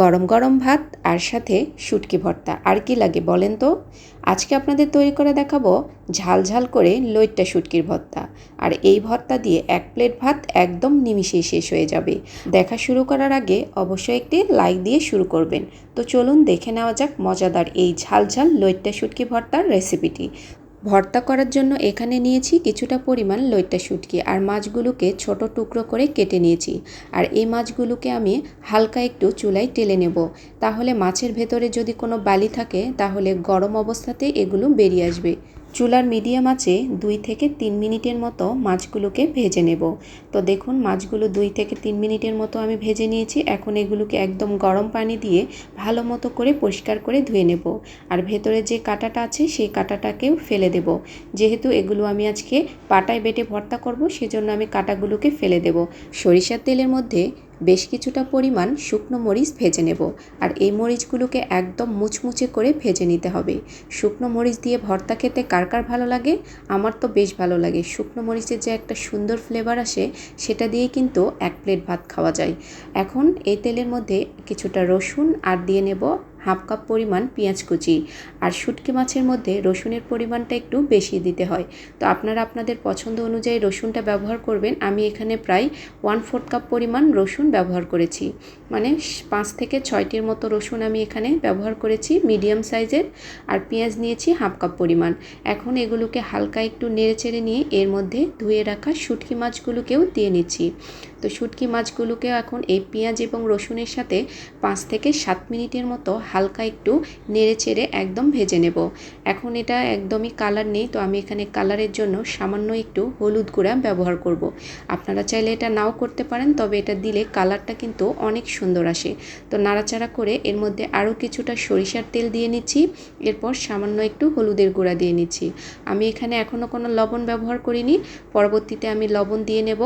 গরম গরম ভাত আর সাথে শুটকি ভর্তা। আর কি লাগে বলেন তো? আজকে আপনাদের তৈরি করে দেখাবো ঝাল ঝাল করে লইট্টা শুটকির ভর্তা। আর এই ভর্তা দিয়ে এক প্লেট ভাত একদম নিমিষেই শেষ হয়ে যাবে। দেখা শুরু করার আগে অবশ্যই একটি লাইক দিয়ে শুরু করবেন। তো চলুন দেখে নেওয়া যাক মজাদার এই ঝাল ঝাল লইট্টা শুটকি ভর্তার রেসিপিটি। ভর্তা করার জন্য এখানে নিয়েছি কিছুটা পরিমাণ লইট্টা শুটকি আর মাছগুলোকে ছোট টুকরো করে কেটে নিয়েছি। আর এই মাছগুলোকে আমি হালকা একটু চুলায় টেলে নেব। তাহলে মাছের ভেতরে যদি কোনো বালি থাকে, তাহলে গরম অবস্থাতে এগুলো বেরিয়ে আসবে। চুলার মিডিয়াম আছে দুই থেকে তিন মিনিটের মতো মাছগুলোকে ভেজে নেব। তো দেখুন, মাছগুলো দুই থেকে তিন মিনিটের মতো আমি ভেজে নিয়েছি। এখন এগুলোকে একদম গরম পানি দিয়ে ভালো মতো করে পরিষ্কার করে ধুয়ে নেব। আর ভেতরে যে কাঁটাটা আছে, সেই কাঁটাটাকেও ফেলে দেব। যেহেতু এগুলো আমি আজকে পাটায় বেটে ভর্তা করব, সেজন্য আমি কাঁটাগুলোকে ফেলে দেব। সরিষার তেলের মধ্যে বেশ কিছুটা পরিমাণ শুকনো মরিচ ভেজে নেব। আর এই মরিচগুলোকে একদম মুচমুচে করে ভেজে নিতে হবে। শুকনো মরিচ দিয়ে ভর্তা খেতে কার কার ভালো লাগে? আমার তো বেশ ভালো লাগে। শুকনো মরিচের যে একটা সুন্দর ফ্লেভার আসে, সেটা দিয়ে কিন্তু এক প্লেট ভাত খাওয়া যায়। এখন এই তেলের মধ্যে কিছুটা রসুন আর দিয়ে নেব হাফ কাপ পরিমাণ পেঁয়াজ কুচি। আর শুটকি মাছের মধ্যে রসুনের পরিমাণটা একটু বেশি দিতে হয়। তো আপনারা আপনাদের পছন্দ অনুযায়ী রসুনটা ব্যবহার করবেন। আমি এখানে প্রায় ওয়ান ফোর্থ কাপ পরিমাণ রসুন ব্যবহার করেছি। মানে পাঁচ থেকে ছয়টির মতো রসুন আমি এখানে ব্যবহার করেছি মিডিয়াম সাইজের। আর পেঁয়াজ নিয়েছি হাফ কাপ পরিমাণ। এখন এগুলোকে হালকা একটু নেড়ে চেড়ে নিয়ে এর মধ্যে ধুয়ে রাখা শুটকি মাছগুলোকেও দিয়ে নিচ্ছি। তো শুটকি মাছগুলোকে এখন এই পেঁয়াজ এবং রসুনের সাথে পাঁচ থেকে সাত মিনিটের মতো হালকা একটু নেড়ে চেড়ে একদম ভেজে নেব। এখন এটা একদমই কালার নেই, তো আমি এখানে কালারের জন্য সামান্য একটু হলুদ গুঁড়া ব্যবহার করব। আপনারা চাইলে এটা নাও করতে পারেন, তবে এটা দিলে কালারটা কিন্তু অনেক সুন্দর আসে। তো নাড়াচাড়া করে এর মধ্যে আরও কিছুটা সরিষার তেল দিয়ে নিচ্ছি, এরপর সামান্য একটু হলুদের গুঁড়া দিয়ে নিচ্ছি। আমি এখানে এখনও কোনো লবণ ব্যবহার করিনি, পরবর্তীতে আমি লবণ দিয়ে নেব।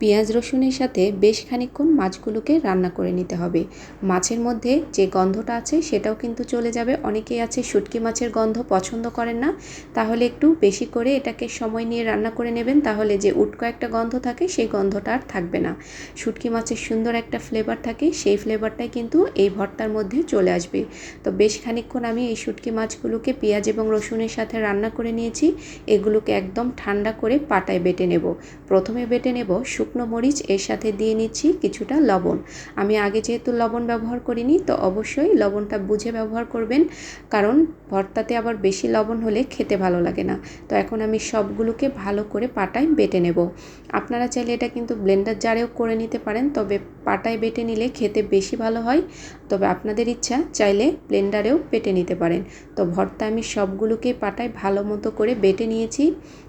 পেঁয়াজ রসুনের সাথে বেশ খানিকক্ষণ মাছগুলোকে রান্না করে নিতে হবে। মাছের মধ্যে যে গন্ধটা আছে সেটাও কিন্তু চলে যাবে। অনেকেই আছে শুটকি মাছের গন্ধ পছন্দ করেন না। তাহলে একটু বেশি করে এটাকে সময় নিয়ে রান্না করে নেবেন। তাহলে যে উটকো একটা গন্ধ থাকে সেই গন্ধটা আর থাকবে না। শুটকি মাছের সুন্দর একটা ফ্লেভার থাকে, সেই ফ্লেভারটাই কিন্তু এই ভর্তার মধ্যে চলে আসবে। তো বেশ খানিকক্ষণ আমি এই শুটকি মাছগুলোকে পেঁয়াজ এবং রসুনের সাথে রান্না করে নিয়েছি। এগুলোকে একদম ঠান্ডা করে পাটায় বেটে নেব। প্রথমে বেটে নেব শুকনো মরিচ, এর সাথে দিয়ে নিচ্ছি কিছুটা লবণ। আমি আগে যেহেতু লবণ ব্যবহার করিনি, তো অবশ্যই লবণটা বুঝে ব্যবহার করবেন, কারণ ভর্তাতে আবার বেশি লবণ হলে খেতে ভালো লাগে না। তো এখন আমি সবগুলোকে ভালো করে পাটায় বেটে নেব। আপনারা চাইলে এটা কিন্তু ব্লেন্ডার জারেও করে নিতে পারেন, তবে পাটায় বেটে নিলে খেতে বেশি ভালো হয়। তবে আপনাদের ইচ্ছা চাইলে ব্লেন্ডারেও বেটে নিতে পারেন। তো ভর্তা আমি সবগুলোকে পাটায় ভালো মতো করে বেটে নিয়েছি।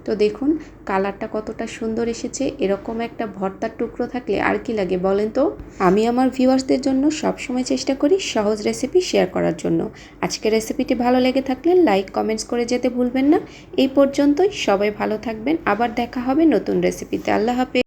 তো দেখুন, কালারটা কতটা সুন্দর এসেছে। এরকম একটা ভর্তার টুকরো থাকলে আর কি লাগে বলেন তো? আমি আমার ভিউয়ার্সদের জন্য সবসময় চেষ্টা করি সহজ রেসিপি শেয়ার করার জন্য। আজকের রেসিপিটি ভালো লেগে থাকলে লাইক কমেন্টস করে যেতে ভুলবেন না। এই পর্যন্তই, সবাই ভালো থাকবেন। আবার দেখা হবে নতুন রেসিপিতে আল্লাহ হাফেজ।